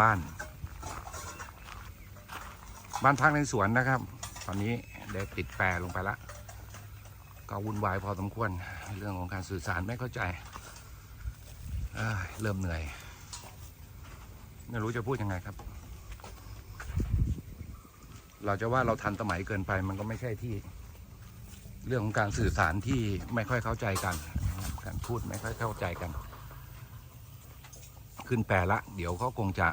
บ้าน บ้านพักในสวนนะครับ ตอนนี้ได้ติดแปรลงไปแล้วก็วุ่นวายพอสมควร เรื่องของการสื่อสารไม่เข้าใจเเริ่มเหนื่อย ไม่รู้จะพูดยังไงครับ เราจะว่าเราทันสมัยเกินไป มันก็ไม่ใช่ที่ เรื่องของการสื่อสารที่ไม่ค่อยเข้าใจกัน การพูดไม่ค่อยเข้าใจกัน ขึ้นแปรละ เดี๋ยวเขาคงจะ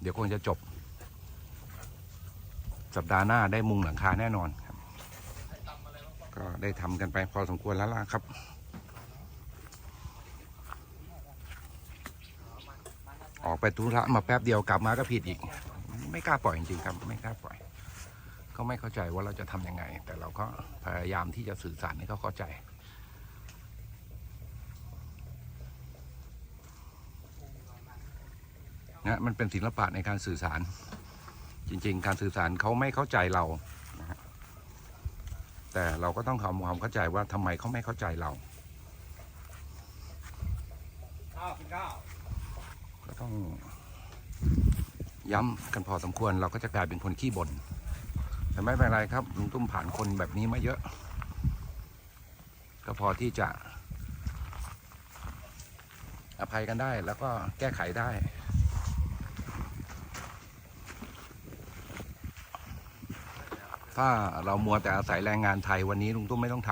เดี๋ยวคงจะจบ สัปดาห์หน้าได้มุงหลังคาแน่นอนครับ ก็ได้ทำกันไปพอสมควรแล้วล่ะครับออกไปธุระมาแป๊บเดียวกลับมาก็ผิดอีก ไม่กล้าปล่อยจริงๆครับ ไม่กล้าปล่อยเขาไม่เข้าใจว่าเราจะทำยังไง แต่เราก็พยายามที่จะสื่อสารให้เขาเข้าใจ นะมันเป็นศิลปะในการสื่อสาร จริง ๆ การสื่อสารเขาไม่เข้าใจเรานะแต่เราก็ต้องทำความเข้าใจว่าทำไมเขาไม่เข้าใจเราก็ต้องย้ำกันพอสมควรเราก็จะกลายเป็นคนขี้บ่นแต่ไม่เป็นไรครับลุงตุ้มผ่านคนแบบนี้มาเยอะ ก็พอที่จะอภัยกันได้แล้วก็แก้ไขได้ ถ้าเรามัวแต่อาศัยแรงงานไทยวันนี้ลุงตุ้มไม่ต้องท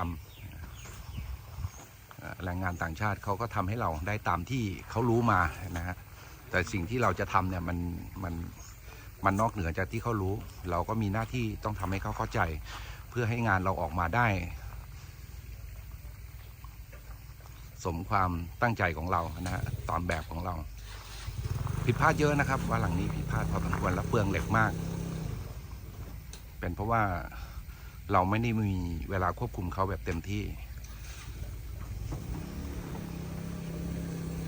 ำแรงงานต่างชาติเขาก็ทำให้เราได้ตามที่เขารู้มานะฮะแต่สิ่งที่เราจะทำเนี่ยมันมันมันนอกเหนือจากที่เขารู้ เราก็มีหน้าที่ต้องทำให้เขาเข้าใจ เพื่อให้งานเราออกมาได้ สมความตั้งใจของเรานะฮะตามแบบของเรา ผิดพลาดเยอะนะครับ ว่าหลังนี้ผิดพลาดพอสมควรและเปลืองเหล็กมาก เป็นเพราะว่าเราไม่ได้มีเวลาควบคุมเขาแบบเต็มที่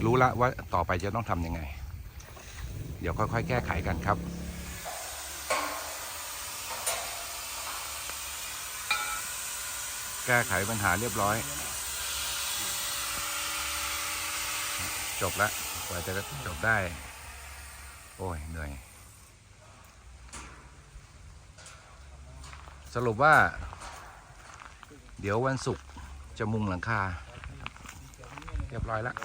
รู้ละว่าต่อไปจะต้องทำยังไง เดี๋ยวค่อยๆ แก้ไขกันครับแก้ไขปัญหาเรียบร้อย จบแล้วกว่าจะจบได้ โอ้ยเหนื่อย สรุปว่า เดี๋ยววันศุกร์จะมุงหลังคา เรียบร้อยแล้ว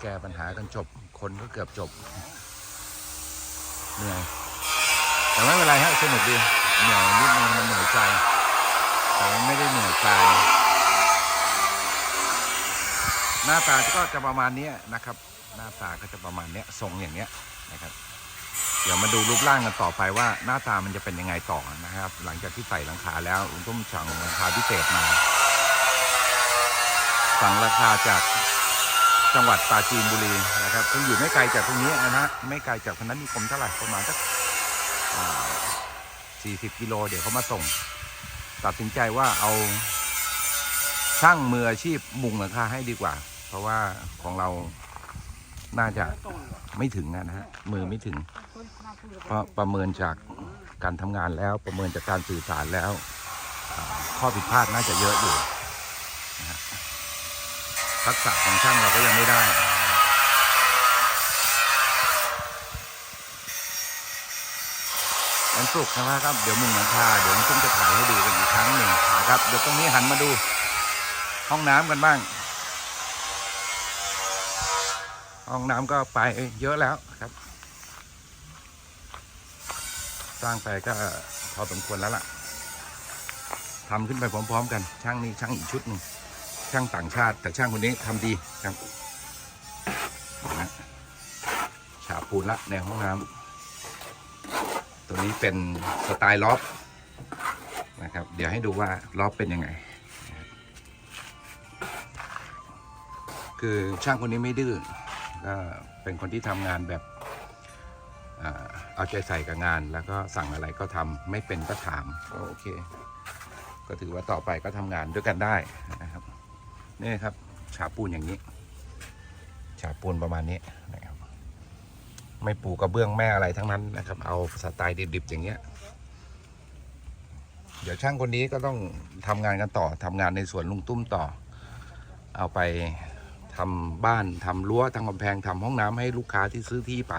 แก้ปัญหากันจบ คนก็เกือบจบ เหนื่อย แต่ไม่เป็นไรฮะสนุกดี เหนื่อยนิดนึงมันเหนื่อยใจ แต่มันไม่ได้เหนื่อยกายหน้าตาก็จะประมาณนี้นะครับ หน้าตาก็จะประมาณนี้ทรงอย่างเนี้ยนะครับ เดี๋ยวมาดูรูปร่างกันต่อไปว่าหน้าตามันจะเป็นยังไงต่อนะครับ หลังจากที่ใส่หลังคาแล้วลุงตุ้มสั่งหลังคาพิเศษมา สั่งราคาจากจังหวัดปราจีนบุรีนะครับซึ่งอยู่ไม่ไกลจากตรงนี้นะฮะไม่ไกลจากพนัสนิคมเท่าไหร่ประมาณสักสี่สิบกิโลเดี๋ยวเขามาส่ง ตัดสินใจว่าเอาช่างมืออาชีพมุงหลังคาให้ดีกว่า เพราะว่าของเรา น่าจะไม่ถึงนะฮะมือไม่ถึง เพราะประเมินจากการทำงานแล้วประเมินจากการสื่อสารแล้ว ข้อผิดพลาดน่าจะเยอะอยู่นะฮะทักษะของช่างเราก็ยังไม่ได้ วันศุกร์นะครับ เดี๋ยวมุงหลังคาเดี๋ยวผมจะถ่ายให้ดูกันอีกครั้งหนึ่งนะครับ เดี๋ยวตรงนี้หันมาดู ห้องน้ำกันบ้าง ห้องน้ำก็ไปเยอะแล้วครับ สร้างไปก็พอสมควรแล้วล่ะทำขึ้นไปพร้อม ๆ กัน ช่างนี้ช่างอีกชุดหนึ่งช่างต่างชาติ แต่ช่างคนนี้ทำดีครับนะฮะฉาบปูนละในห้องน้ำตัวนี้เป็นสไตล์ล็อบนะครับ เดี๋ยวให้ดูว่าล็อบเป็นยังไงคือช่างคนนี้ไม่ดื้อ ก็เป็นคนที่ทำงานแบบเอาใจใส่กับงาน แล้วก็สั่งอะไรก็ทำไม่เป็นก็ถามก็โอเค ก็ถือว่าต่อไปก็ทำงานด้วยกันได้นะครับนี่ครับ ฉาปูนอย่างนี้ ฉาปูนประมาณนี้นะครับ ไม่ปูกระเบื้องแม่อะไรทั้งนั้นนะครับ เอาสไตล์ดิบๆอย่างเงี้ยเดี๋ยวช่างคนนี้ก็ต้องทำงานกันต่อทำงานในสวนลุงตุ้มต่อ เอาไป ทำบ้านทำรั้วทำกำแพงทำห้องน้ำให้ลูกค้าที่ซื้อที่ไป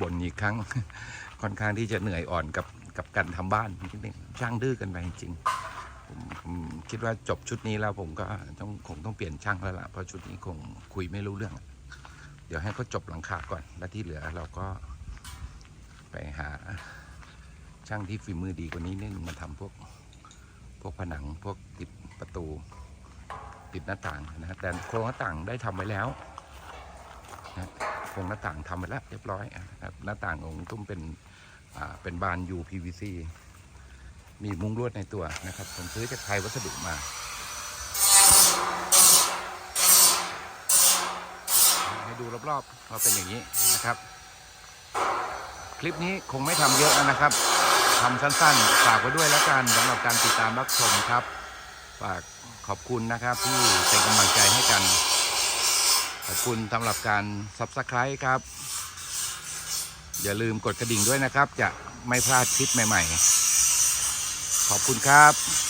บ่นอีกครั้งค่อนข้างที่จะเหนื่อยอ่อนกับกับการทำบ้านนิดนึงช่างดื้อกันไปจริงผมผมคิดว่าจบชุดนี้แล้วผมก็ต้องคงต้องเปลี่ยนช่างแล้วล่ะเพราะชุดนี้คงคุยไม่รู้เรื่อง เดี๋ยวให้เขาจบหลังคาก่อน แล้วที่เหลือเราก็ไปหาช่างที่ฝีมือดีกว่านี้นิดนึงมา พวกพวกผนังพวกติดประตู ติดหน้าต่างนะแต่โครงหน้าต่างได้ทำไว้แล้วนะโครงหน้าต่างทำไปแล้วเรียบร้อยนะครับหน้าต่างของตุ้มเป็นอ่าเป็นบาน UPVC มีมุ้งลวดในตัวนะครับ ผมซื้อจากไทยวัสดุมาให้ดูรอบๆว่าเป็นอย่างนี้นะครับ คลิปนี้คงไม่ทำเยอะนะครับ ทำสั้นๆ ฝากไว้ด้วยแล้วกันสำหรับการติดตามรับชมครับ ฝากขอบคุณนะครับที่เป็นกำลังใจให้กัน ขอบคุณสำหรับการ s u b สไครต์ครับ อย่าลืมกดกระดิ่งด้วยนะครับ จะไม่พลาดคลิปใหม่ ๆ ขอบคุณครับ